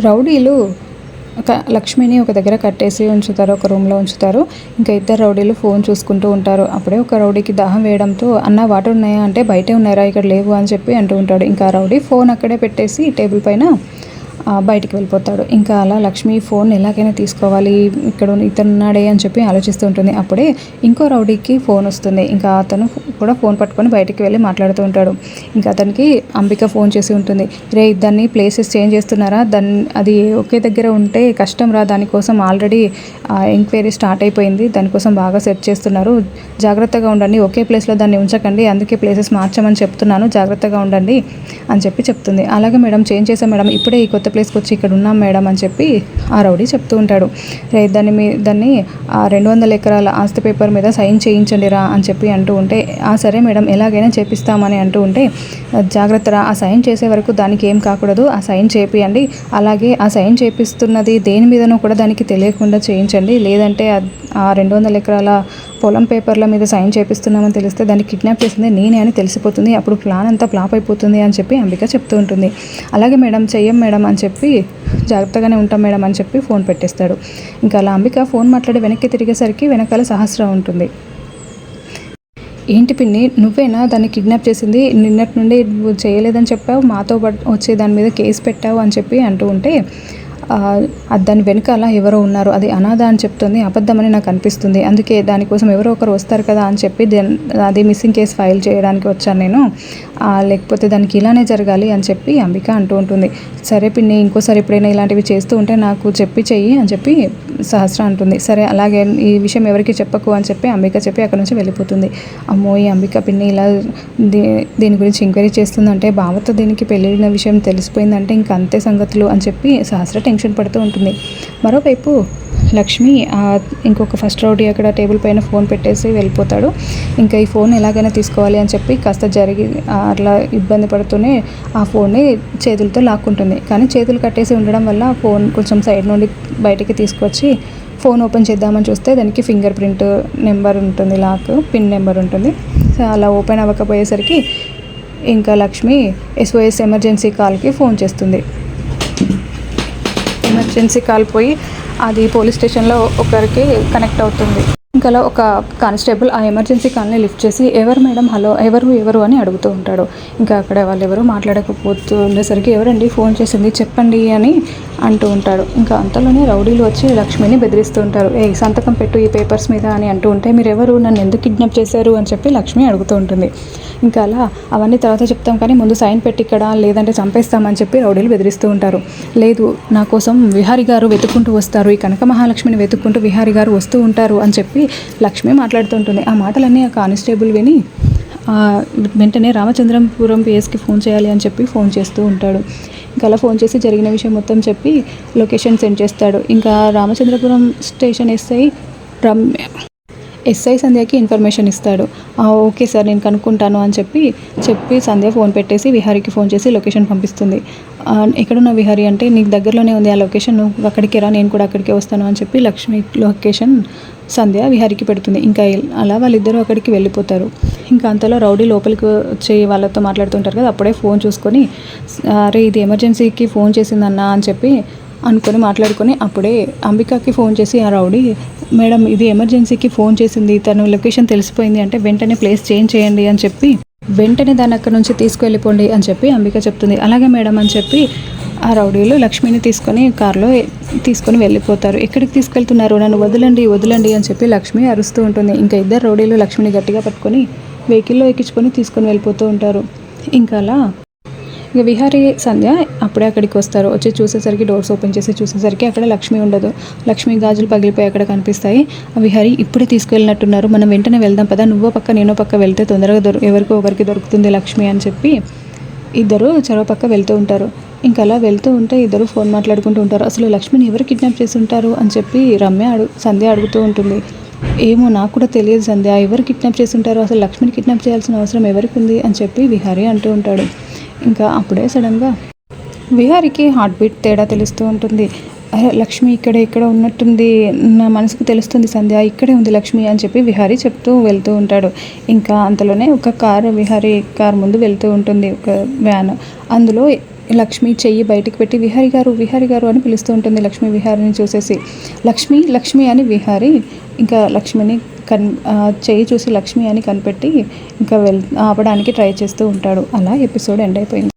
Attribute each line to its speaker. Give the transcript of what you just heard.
Speaker 1: రౌడీలు ఒక లక్ష్మిని ఒక దగ్గర కట్టేసి ఉంచుతారు ఒక రూమ్లో ఉంచుతారు. ఇంకా ఇద్దరు రౌడీలు ఫోన్ చూసుకుంటూ ఉంటారు. అప్పుడే ఒక రౌడీకి దాహం వేయడంతో అన్న వాటర్ ఉన్నాయా? అంటే బయటే ఉన్నారా ఇక్కడ లేవు అని చెప్పి అంటూ ఉంటాడు. ఇంకా రౌడీ ఫోన్ అక్కడే పెట్టేసి టేబుల్ పైన బయటికి వెళ్ళిపోతాడు. ఇంకా అలా లక్ష్మి ఫోన్ ఎలాగైనా తీసుకోవాలి ఇక్కడ ఇతనున్నాడే అని చెప్పి ఆలోచిస్తూ ఉంటుంది. అప్పుడే ఇంకో రౌడీకి ఫోన్ వస్తుంది. ఇంకా అతను కూడా ఫోన్ పట్టుకొని బయటికి వెళ్ళి మాట్లాడుతూ ఉంటాడు. ఇంకా అతనికి అంబిక ఫోన్ చేసి ఉంటుంది. రే దాన్ని ప్లేసెస్ చేంజ్ చేస్తున్నారా? దాన్ని అది ఒకే దగ్గర ఉంటే కష్టం రా. దానికోసం ఆల్రెడీ ఎంక్వైరీ స్టార్ట్ అయిపోయింది. దానికోసం బాగా సెర్చ్ చేస్తున్నారు. జాగ్రత్తగా ఉండండి. ఒకే ప్లేస్లో దాన్ని ఉంచకండి. అందుకే ప్లేసెస్ మార్చమని చెప్తున్నాను. జాగ్రత్తగా ఉండండి అని చెప్పి చెప్తుంది. అలాగే మేడం చేంజ్ చేసాం మేడం. ఇప్పుడే ఈ కొత్త ప్లేస్కి వచ్చి ఇక్కడ ఉన్నాం మేడం అని చెప్పి ఆ రౌడీ చెప్తూ ఉంటాడు. రే దాన్ని మీ దాన్ని ఆ రెండు వందల ఎకరాల ఆస్తి పేపర్ మీద సైన్ చేయించండి రా అని చెప్పి అంటూ ఉంటే ఆ సరే మేడం ఎలాగైనా చేపిస్తామని అంటూ ఉంటే జాగ్రత్త రా ఆ సైన్ చేసే వరకు దానికి ఏం కాకూడదు ఆ సైన్ చేపియండి. అలాగే ఆ సైన్ చేపిస్తున్నది దేని మీదనో కూడా దానికి తెలియకుండా చేయించండి. లేదంటే ఆ- ఆ రెండు వందల ఎకరాల పొలం పేపర్ల మీద సైన్ చేపిస్తున్నామని తెలిస్తే దాన్ని కిడ్నాప్ చేసింది నేనే అని తెలిసిపోతుంది. అప్పుడు ప్లాన్ అంతా ఫ్లాప్ అయిపోతుంది అని చెప్పి అంబిక చెప్తూ ఉంటుంది. అలాగే మేడం చెయ్యం మేడం అని చెప్పి జాగ్రత్తగానే ఉంటాం మేడం అని చెప్పి ఫోన్ పెట్టేస్తాడు. ఇంకా అలా అంబిక ఫోన్ మాట్లాడి వెనక్కి తిరిగేసరికి వెనకాల సహస్ర ఉంటుంది. ఏంటి పిన్ని నువ్వేనా దాన్ని కిడ్నాప్ చేసింది? నిన్నటి నుండి చేయలేదని చెప్పావు మాతో వచ్చే దాని మీద కేసు పెట్టావు అని చెప్పి అంటూ ఉంటే దాని వెనకాల ఎవరో ఉన్నారు. అది అనాథ అని చెప్తుంది అబద్ధమని నాకు అనిపిస్తుంది. అందుకే దానికోసం ఎవరో ఒకరు వస్తారు కదా అని చెప్పి దెన్ అది మిస్సింగ్ కేసు ఫైల్ చేయడానికి వచ్చాను నేను. లేకపోతే దానికి ఇలానే జరగాలి అని చెప్పి అంబిక అంటూ ఉంటుంది. సరే పిన్ని ఇంకోసారి ఎప్పుడైనా ఇలాంటివి చేస్తూ ఉంటే నాకు చెప్పి చెయ్యి అని చెప్పి సహస్ర అంటుంది. సరే అలాగే ఈ విషయం ఎవరికి చెప్పకు అని చెప్పి అంబిక చెప్పి అక్కడ నుంచి వెళ్ళిపోతుంది. అమ్మో ఈ అంబిక పిన్ని ఇలా దీ దీని గురించి ఎంక్వైరీ చేస్తుందంటే బావతో దీనికి పెళ్ళిన విషయం తెలిసిపోయిందంటే ఇంక అంతే సంగతులు అని చెప్పి సహస్ర టెన్షన్ పడుతూ ఉంటుంది. మరోవైపు లక్ష్మి ఇంకొక ఫస్ట్ రౌడీ అక్కడ టేబుల్ పైన ఫోన్ పెట్టేసి వెళ్ళిపోతాడు. ఇంకా ఈ ఫోన్ ఎలాగైనా తీసుకోవాలి అని చెప్పి కాస్త జరిగి అట్లా ఇబ్బంది పడుతూనే ఆ ఫోన్ని చేతులతో లాక్కుంటుంది. కానీ చేతులు కట్టేసి ఉండడం వల్ల ఫోన్ కొంచెం సైడ్ నుండి బయటికి తీసుకొచ్చి ఫోన్ ఓపెన్ చేద్దామని చూస్తే దానికి ఫింగర్ ప్రింట్ నెంబర్ ఉంటుంది లాక్ పిన్ నెంబర్ ఉంటుంది. సో అలా ఓపెన్ అవ్వకపోయేసరికి ఇంకా లక్ష్మి ఎస్ఓఎస్ ఎమర్జెన్సీ కాల్కి ఫోన్ చేస్తుంది. ఎమర్జెన్సీ కాల్ పోయి అది పోలీస్ స్టేషన్లో ఒకరికి కనెక్ట్ అవుతుంది. ఇంకా అలా ఒక కానిస్టేబుల్ ఆ ఎమర్జెన్సీ కాల్ని లిఫ్ట్ చేసి ఎవరు మేడం? హలో ఎవరు ఎవరు? అని అడుగుతూ ఉంటాడు. ఇంకా అక్కడ వాళ్ళు ఎవరు మాట్లాడకపోతూ ఉండేసరికి ఎవరండి? ఫోన్ చేసింది చెప్పండి అని అంటూ ఉంటాడు. ఇంకా అంతలోనే రౌడీలు వచ్చి లక్ష్మిని బెదిరిస్తూ ఉంటారు. ఏ సంతకం పెట్టు ఈ పేపర్స్ మీద అని అంటూ ఉంటే మీరు ఎవరు నన్ను ఎందుకు కిడ్నాప్ చేశారు? అని చెప్పి లక్ష్మి అడుగుతూ ఉంటుంది. ఇంకా అలా అవన్నీ తర్వాత చెప్తాం కానీ ముందు సైన్ పెట్టి ఇక్కడ లేదంటే చంపేస్తామని చెప్పి రౌడీలు బెదిరిస్తూ ఉంటారు. లేదు నా కోసం విహారి గారు వెతుక్కుంటూ వస్తారు. ఈ కనక మహాలక్ష్మిని వెతుక్కుంటూ విహారి గారు వస్తూ ఉంటారు అని చెప్పి లక్ష్మి మాట్లాడుతూ ఉంటుంది ఆ మాటలన్నీ ఆ కానిస్టేబుల్ విని వెంటనే రామచంద్రంపురం పిఎస్కి ఫోన్ చేయాలి అని చెప్పి ఫోన్ చేస్తూ ఉంటాడు. ఇంకా అలా ఫోన్ చేసి జరిగిన విషయం మొత్తం చెప్పి లొకేషన్ సెండ్ చేస్తాడు. ఇంకా Ramachandrapuram station SI Ramya SI సంధ్యకి information ఇస్తాడు. ఓకే సార్ నేను కనుక్కుంటాను అని చెప్పి చెప్పి సంధ్య ఫోన్ పెట్టేసి విహారీకి ఫోన్ చేసి లొకేషన్ పంపిస్తుంది. ఎక్కడున్న విహారీ అంటే నీకు దగ్గరలోనే ఉంది ఆ లొకేషన్ నువ్వు అక్కడికి రా నేను కూడా అక్కడికే వస్తాను అని చెప్పి లక్ష్మి లొకేషన్ సంధ్య విహారికి పెడుతుంది. ఇంకా అలా వాళ్ళిద్దరూ అక్కడికి వెళ్ళిపోతారు. ఇంకా అంతలో రౌడీ లోపలికి వచ్చి వాళ్ళతో మాట్లాడుతుంటారు కదా అప్పుడే ఫోన్ చూసుకొని అరే ఇది ఎమర్జెన్సీకి ఫోన్ చేసిందన్నా అని చెప్పి అనుకొని మాట్లాడుకొని అప్పుడే అంబికాకి ఫోన్ చేసి ఆ రౌడీ మేడం ఇది ఎమర్జెన్సీకి ఫోన్ చేసింది తను లొకేషన్ తెలిసిపోయింది అంటే వెంటనే ప్లేస్ చేంజ్ చేయండి అని చెప్పి వెంటనే దాని అక్కడ నుంచి తీసుకువెళ్ళిపోండి అని చెప్పి అంబిక చెప్తుంది. అలాగే మేడం అని చెప్పి ఆ రౌడీలు లక్ష్మిని తీసుకొని కారులో తీసుకొని వెళ్ళిపోతారు. ఎక్కడికి తీసుకెళ్తున్నారు? నన్ను వదలండి వదలండి అని చెప్పి లక్ష్మి అరుస్తూ ఉంటుంది. ఇంకా ఇద్దరు రౌడీలు లక్ష్మిని గట్టిగా పట్టుకొని వెహికల్లో ఎక్కించుకొని తీసుకొని వెళ్ళిపోతూ ఉంటారు. ఇంకా అలా ఇక విహారీ సంధ్య అప్పుడే అక్కడికి వస్తారు. వచ్చి చూసేసరికి డోర్స్ ఓపెన్ చేసి చూసేసరికి అక్కడ లక్ష్మి ఉండదు. లక్ష్మి గాజులు పగిలిపోయి అక్కడ కనిపిస్తాయి. ఆ విహారీ ఇప్పుడే తీసుకెళ్ళినట్టున్నారు. మనం వెంటనే వెళ్దాం పదా. నువ్వో పక్క నేనో పక్క వెళ్తే తొందరగా దొరు ఎవరికో ఒకరికి దొరుకుతుంది లక్ష్మి అని చెప్పి ఇద్దరు చెరవ పక్క వెళ్తూ ఉంటారు. ఇంకా అలా వెళ్తూ ఉంటే ఇద్దరు ఫోన్ మాట్లాడుకుంటూ ఉంటారు. అసలు లక్ష్మిని ఎవరు కిడ్నాప్ చేసి ఉంటారు? అని చెప్పి రమ్య అడుగు సంధ్య అడుగుతూ ఉంటుంది. ఏమో నాకు కూడా తెలియదు సంధ్య. ఎవరు కిడ్నాప్ చేసి ఉంటారు? అసలు లక్ష్మిని కిడ్నాప్ చేయాల్సిన అవసరం ఎవరికి ఉంది అని చెప్పి విహారీ అంటూ ఉంటాడు. ఇంకా అప్పుడే సడన్గా విహారికి హార్ట్ బీట్ తేడా తెలుస్తూ ఉంటుంది. అరే లక్ష్మి ఇక్కడ ఇక్కడ ఉన్నట్టుంది. నా మనసుకు తెలుస్తుంది సంధ్య. ఇక్కడే ఉంది లక్ష్మి అని చెప్పి విహారీ చెప్తూ వెళ్తూ ఉంటాడు. ఇంకా అంతలోనే ఒక కారు విహారీ కార్ ముందు వెళ్తూ ఉంటుంది. ఒక వ్యాన్. అందులో లక్ష్మి చెయ్యి బయటికి పెట్టి విహారి గారు విహారి గారు అని పిలుస్తూ ఉంటుంది లక్ష్మి విహారిని చూసేసి. లక్ష్మి లక్ష్మి అని విహారి ఇంకా లక్ష్మిని కన్ చెయ్యి చూసి లక్ష్మి అని కనిపెట్టి ఇంకా వెల్ ఆపడానికి ట్రై చేస్తూ ఉంటాడు. అలా ఎపిసోడ్ ఎండ్ అయిపోయింది.